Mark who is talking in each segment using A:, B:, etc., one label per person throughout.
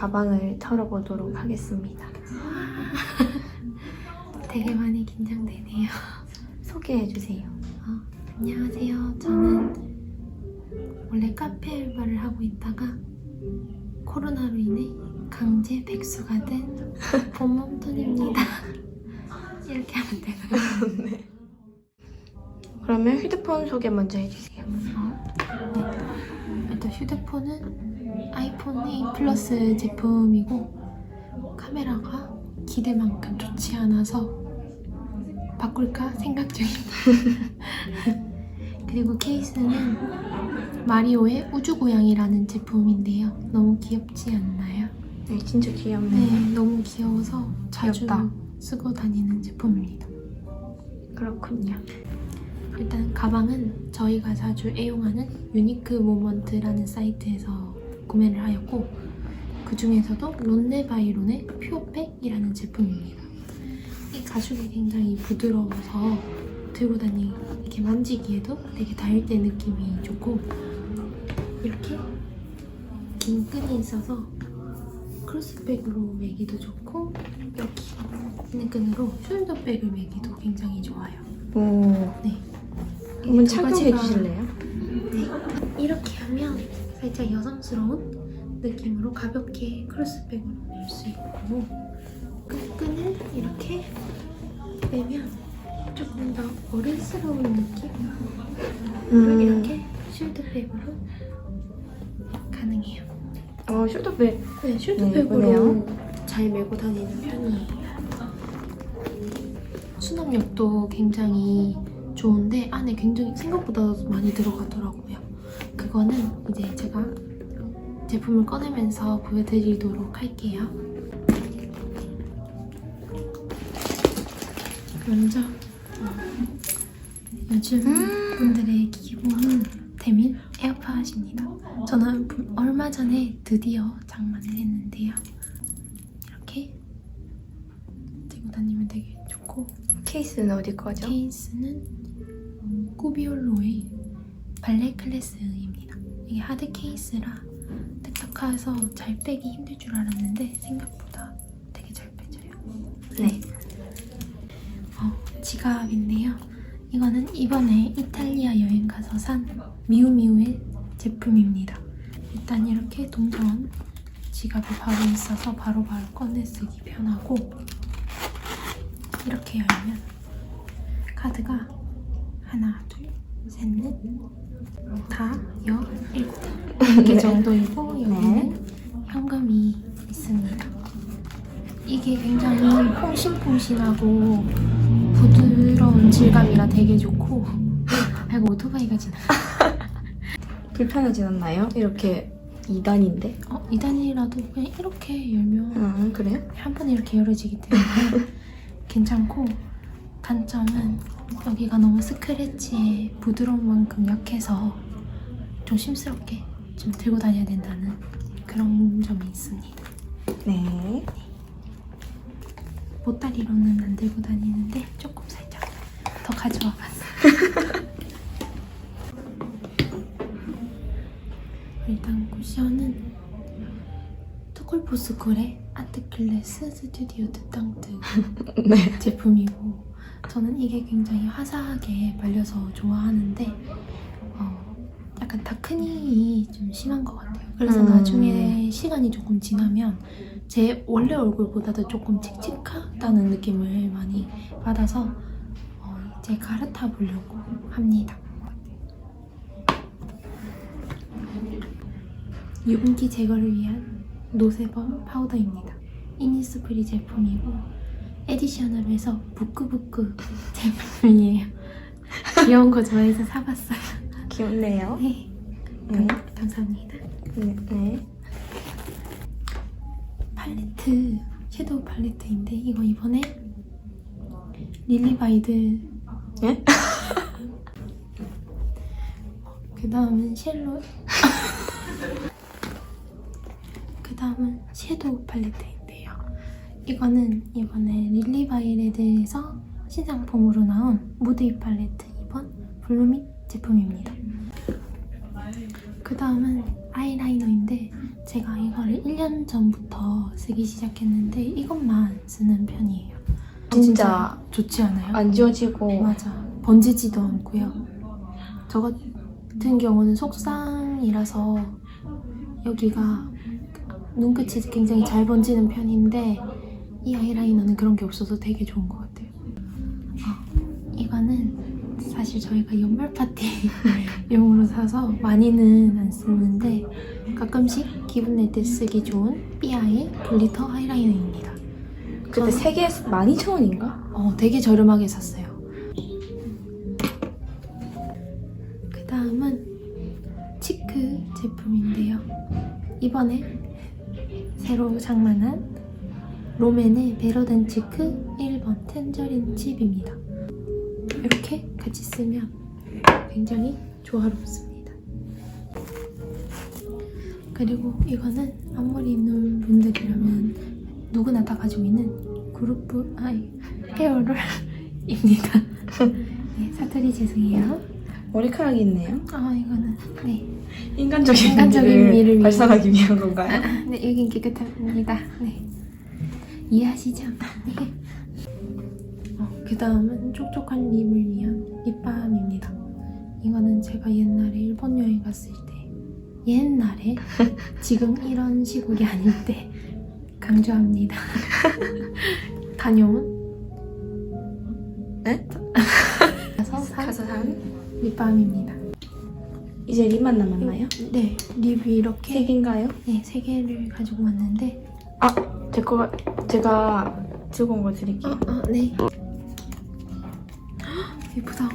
A: 가방을 털어보도록 하겠습니다.
B: 되게 많이 긴장되네요.
A: 소개해주세요.
B: 어, 안녕하세요. 저는 원래 카페 알바를 하고 있다가 코로나로 인해 강제 백수가 된 봄몸톤입니다. 이렇게 하면 되나요?
A: 그러면 휴대폰 소개 먼저 해주세요.
B: 일단 휴대폰은 아이폰 8 플러스 제품이고 카메라가 기대만큼 좋지 않아서 바꿀까 생각 중입니다. 그리고 케이스는 마리오의 우주고양이라는 제품인데요. 너무 귀엽지 않나요?
A: 네, 진짜 귀엽네요.
B: 네, 너무 귀여워서 자주
A: 귀엽다.
B: 쓰고 다니는 제품입니다.
A: 그렇군요.
B: 일단 가방은 저희가 자주 애용하는 유니크 모먼트라는 사이트에서 구매를 하였고 그 중에서도 론네바이론의 퓨어백이라는 제품입니다. 이 가죽이 굉장히 부드러워서 들고 다니 이렇게 만지기에도 되게 다일대 느낌이 좋고 이렇게 긴 끈이 있어서 크로스백으로 매기도 좋고 여기 있는 끈으로 숄더백을 매기도 굉장히 좋아요.
A: 오,
B: 네.
A: 한번
B: 두
A: 착용해
B: 가지가-
A: 주실래요?
B: 네. 이렇게 살짝 여성스러운 느낌으로 가볍게 크로스백으로 멜수 있고 끈끈을 이렇게 빼면 조금 더 어른스러운 느낌?
A: 음.
B: 이렇게 숄더백으로 가능해요.
A: 어, 숄더백.
B: 네,
A: 네,
B: 숄더백으로
A: 예쁘네요.
B: 잘 메고 다니는 편이에요. 수납력도 굉장히 좋은데 안에 굉장히 생각보다 많이 들어가더라고요. 그거는 이제 제가 제품을 꺼내면서 보여드리도록 할게요. 먼저 어, 요즘 분들의 기본 템인 에어팟입니다. 저는 부- 얼마 전에 드디어 장만을 했는데요. 이렇게 들고 다니면 되게 좋고
A: 케이스는 어디 거죠?
B: 케이스는 꾸비올로의 발레 클래스입니다. 이게 하드 케이스라 딱딱해서 잘 빼기 힘들 줄 알았는데 생각보다 되게 잘 빼져요.
A: 네.
B: 어, 지갑인데요. 이거는 이번에 이탈리아 여행 가서 산 미우미우의 제품입니다. 일단 이렇게 동전 지갑이 바로 있어서 바로바로 꺼내 쓰기 편하고 이렇게 열면 카드가 하나, 둘, 셋, 넷, 다, 여, 개 정도이고 여기는 현금이 있습니다. 이게 굉장히 퐁신퐁신하고 부드러운 질감이라 되게 좋고 아이고 오토바이가 지나
A: 불편하진 않나요? 이렇게 2단인데.
B: 어, 2단이라도 그냥 이렇게 열면
A: 아, 그래요?
B: 한 번에 이렇게 열어지기 때문에 괜찮고 단점은 여기가 너무 스크래치에 부드러운 만큼 약해서 조심스럽게 좀 들고 다녀야 된다는 그런 점이 있습니다.
A: 네.
B: 보따리로는 안 들고 다니는데 조금 살짝 더 가져와 봤어요. 일단 쿠션은 투쿨포스쿨의 아트클래스 스튜디오 드땅트
A: 네.
B: 제품이고 저는 이게 굉장히 화사하게 발려서 좋아하는데 어, 약간 다크닝이 좀 심한 것 같아요. 그래서
A: 음.
B: 나중에 시간이 조금 지나면 제 원래 얼굴보다도 조금 칙칙하다는 느낌을 많이 받아서 어, 이제 갈아타 보려고 합니다. 유분기 제거를 위한 노세범 파우더입니다. 이니스프리 제품이고 해서 부끄부끄 제품이에요. 귀여운 거 좋아해서 사봤어요.
A: 귀엽네요.
B: 네,
A: 네.
B: 감사합니다.
A: 네. 네.
B: 팔레트 섀도우 팔레트인데 이거 이번에 릴리바이드
A: 예?
B: 그 다음은 쉘로 그 다음은 섀도우 팔레트인데요 이거는 이번에 릴리바이레드에서 신상품으로 나온 무드 이 팔레트 2번 블루밋 제품입니다 그 다음은 아이라이너인데 제가 이거를 1년 전부터 쓰기 시작했는데 이것만 쓰는 편이에요.
A: 진짜
B: 좋지 않아요?
A: 안 지워지고
B: 맞아. 번지지도 않고요. 저 같은 경우는 속상이라서 여기가 눈끝이 굉장히 잘 번지는 편인데 이 아이라이너는 그런 게 없어서 되게 좋은 것 같아요. 사실 저희가 연말 파티용으로 사서 많이는 안 쓰는데 가끔씩 기분 낼 때 쓰기 좋은 삐아의 글리터 아이라이너입니다.
A: 그때 세 개에 12,000원인가?
B: 어, 되게 저렴하게 샀어요. 그 다음은 치크 제품인데요. 이번에 새로 장만한 롬앤의 베러덴 치크 1번 텐저린 칩입니다. 이렇게 같이 쓰면 굉장히 조화롭습니다. 그리고 이거는 앞머리 있는 분들이라면 누구나 다 가지고 있는 그룹 아이 헤어롤입니다. 네, 사투리 죄송해요.
A: 머리카락이 있네요.
B: 아 이거는 네,
A: 인간적인,
B: 인간적인
A: 미를
B: 미를.
A: 발산하기 위한 건가요?
B: 네 여긴 깨끗합니다. 네 이해하시죠? 네. 어, 그 다음은 촉촉한 립을 위한 립밤입니다. 이거는 제가 옛날에 일본 여행 갔을 때 옛날에 지금 이런 시국이 아닐 때 강조합니다. 다녀온
A: 네?
B: 가서 산
A: 가서 산
B: 립밤입니다.
A: 이제 립만 남았나요?
B: 네, 립이
A: 세
B: 이렇게
A: 개인가요?
B: 네, 세 개를 가지고 왔는데
A: 제 거, 제가 들고 온 거 드릴게요.
B: 어, 어, 네. 예쁘다.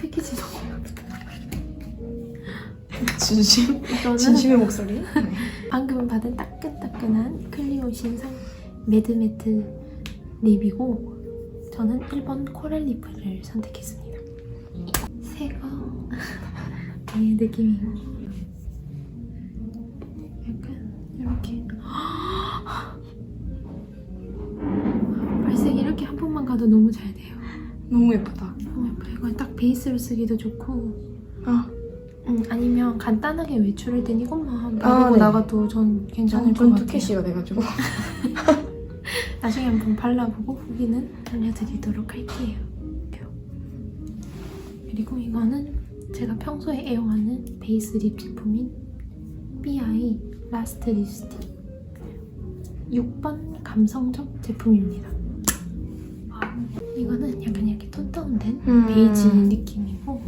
B: 패키지 너무
A: 진심?
B: 이거는
A: 진심의 목소리? 네.
B: 방금 받은 따끈따끈한 클리오 신 상 매드매트 립이고 저는 1번 코랄 리프를 선택했습니다. 새거 이 느낌이고 약간 이렇게 발색이 이렇게 한 번만 가도 너무 잘.
A: 너무 예쁘다.
B: 너무 예뻐요. 이걸 딱 베이스로 쓰기도 좋고
A: 아,
B: 음, 아니면 간단하게 외출할 땐 이것만 바르고
A: 아, 네.
B: 나가도 전 괜찮을
A: 것전
B: 같아요.
A: 두께씨가 돼가지고.
B: 나중에 한번 발라보고 후기는 알려드리도록 할게요. 그리고 이거는 제가 평소에 애용하는 베이스 립 제품인 삐아이 라스트 립스틱 6번 감성적 제품입니다. 이거는 약간 이렇게 톤 다운된
A: 음.
B: 베이지 느낌이고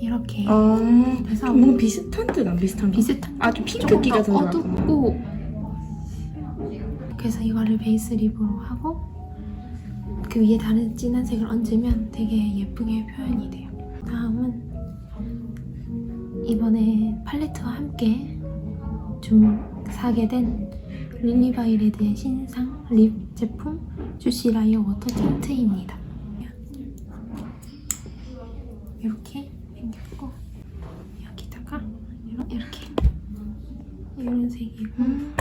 B: 이렇게
A: 어,
B: 그래서
A: 좀 뭔가 비슷한 듯 안 비슷한 듯.
B: 비슷한
A: 아, 좀
B: 조금
A: 핑크기가
B: 더. 어둡고 그래서 이거를 베이스 립으로 하고 그 위에 다른 진한 색을 얹으면 되게 예쁘게 표현이 돼요. 다음은 이번에 팔레트와 함께 좀 사게 된 릴리바이레드의 신상 립 제품 주시 라이어 워터 틴트입니다. 이렇게 생겼고 여기다가 이렇게 이런 색이고
A: 음.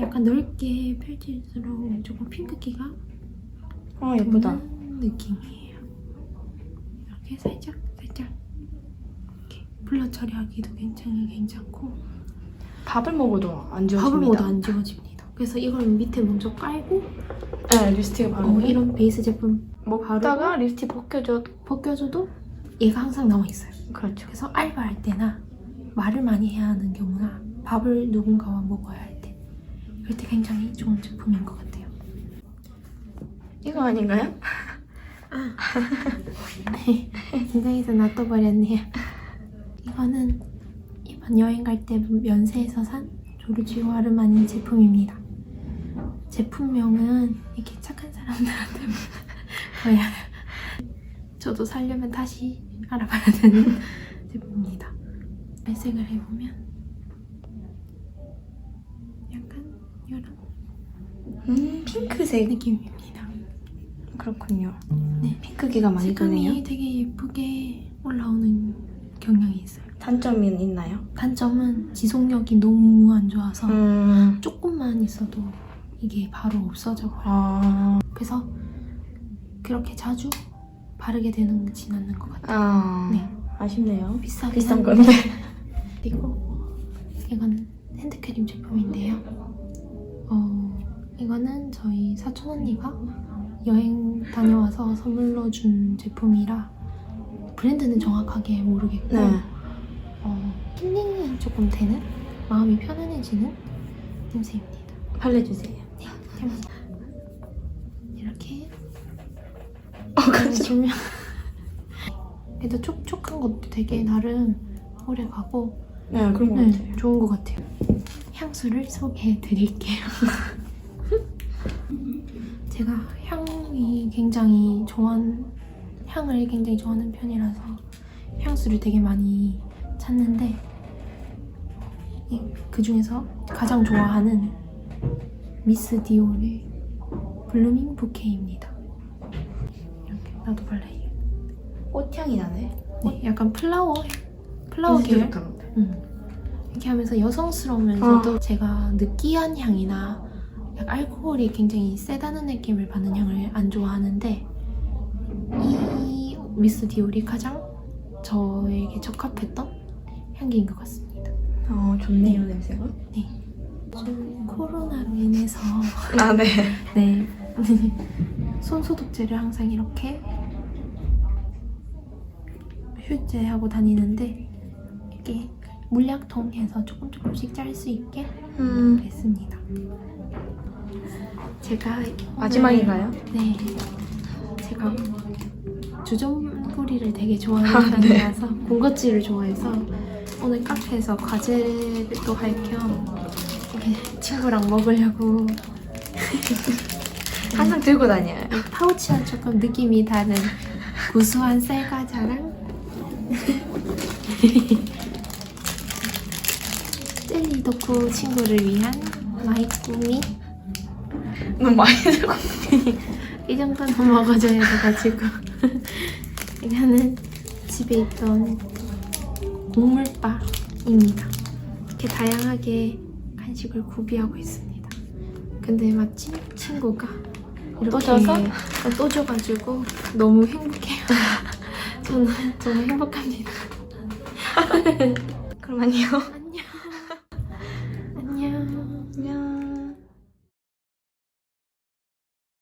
B: 약간 넓게 펼칠수록 조금 핑크기가
A: 어, 예쁘다.
B: 느낌이에요. 이렇게 살짝 살짝 이렇게 블러 처리하기도 굉장히 괜찮고
A: 밥을 먹어도 안 지워집니다.
B: 밥을 먹어도 안 지워집니다. 그래서 이걸 밑에 먼저 깔고
A: 네, 립스틱을 바르고.
B: 어, 이런 베이스 제품
A: 먹다가 립스틱 벗겨줘.
B: 벗겨줘도 얘가 항상 남아 있어요.
A: 그렇죠.
B: 그래서 알바할 때나 말을 많이 해야 하는 경우나 밥을 누군가와 먹어야 할 때, 이럴 때 굉장히 좋은 제품인 것 같아요.
A: 이거 아닌가요?
B: 긴장해서 놔둬버렸네요. 이거는 이번 여행 갈 때 면세에서 산 조르지오 아르마니 제품입니다. 제품명은 이렇게 착한 사람들한테 보여요. 저도 살려면 다시 알아봐야 되는 제품입니다. 발색을 해보면 약간 이런
A: 음, 핑크색.
B: 느낌입니다.
A: 그렇군요.
B: 네.
A: 핑크기가 많이
B: 색감이
A: 도네요.
B: 되게 예쁘게 올라오는 경향이 있어요.
A: 단점이 있나요?
B: 단점은 지속력이 너무 안 좋아서
A: 음.
B: 조금만 있어도 이게 바로 없어져 버려요.
A: 아.
B: 그래서 그렇게 자주 바르게 되는지 않는 것 같아요.
A: 아.
B: 네.
A: 아쉽네요.
B: 비싸긴
A: 비싼
B: 한데
A: 건데.
B: 그리고 이건 핸드크림 제품인데요. 어, 이거는 저희 사촌 언니가 여행 다녀와서 선물로 준 제품이라 브랜드는 정확하게 모르겠고
A: 네.
B: 어, 힐링이 조금 되는 마음이 편안해지는 냄새입니다.
A: 발라주세요.
B: 이렇게
A: 어,
B: 주면 그래도 촉촉한 것도 되게 나름 오래 가고
A: 네, 그런 것
B: 네,
A: 같아요.
B: 좋은 것 같아요. 향수를 소개해 드릴게요. 제가 향이 굉장히 좋아하는 향을 굉장히 좋아하는 편이라서 향수를 되게 많이 찾는데 그 중에서 가장 좋아하는 미스 디올의 블루밍 부케입니다. 이렇게 나도 발라요.
A: 꽃향이 나네.
B: 네, 약간 플라워 플라워 계열. 음. 이렇게 하면서 여성스러우면서도 제가 느끼한 향이나 약간 알코올이 굉장히 세다는 느낌을 받는 향을 안 좋아하는데 이 미스 디올이 가장 저에게 적합했던 향기인 것 같습니다.
A: 어, 좋네요, 냄새가.
B: 네. 코로나로 인해서
A: 아, 네.
B: 네. 손 소독제를 항상 이렇게 휴지하고 다니는데 이렇게 물약통에서 조금 조금씩 짤 수 있게
A: 음,
B: 했습니다. 제가
A: 마지막인가요?
B: 네. 제가 주전부리를 되게 좋아하는
A: 아, 네.
B: 편이라서 군것질을 좋아해서 오늘 카페에서 과제도 할 겸 친구랑 먹으려고
A: 항상 들고 다녀요.
B: 파우치와 조금 느낌이 다른 구수한 쌀과자랑 젤리 덕후 친구를 위한 마이꾸미
A: 너무 많이 들고.
B: 이 정도는 먹어줘야 돼가지고 이거는 집에 있던 곡물바입니다 이렇게 다양하게 간식을 구비하고 있습니다 근데 마침 친구가 이렇게
A: 또 줘서?
B: 또 줘가지고 너무 행복해요 저는 정말 행복합니다
A: 그러면요.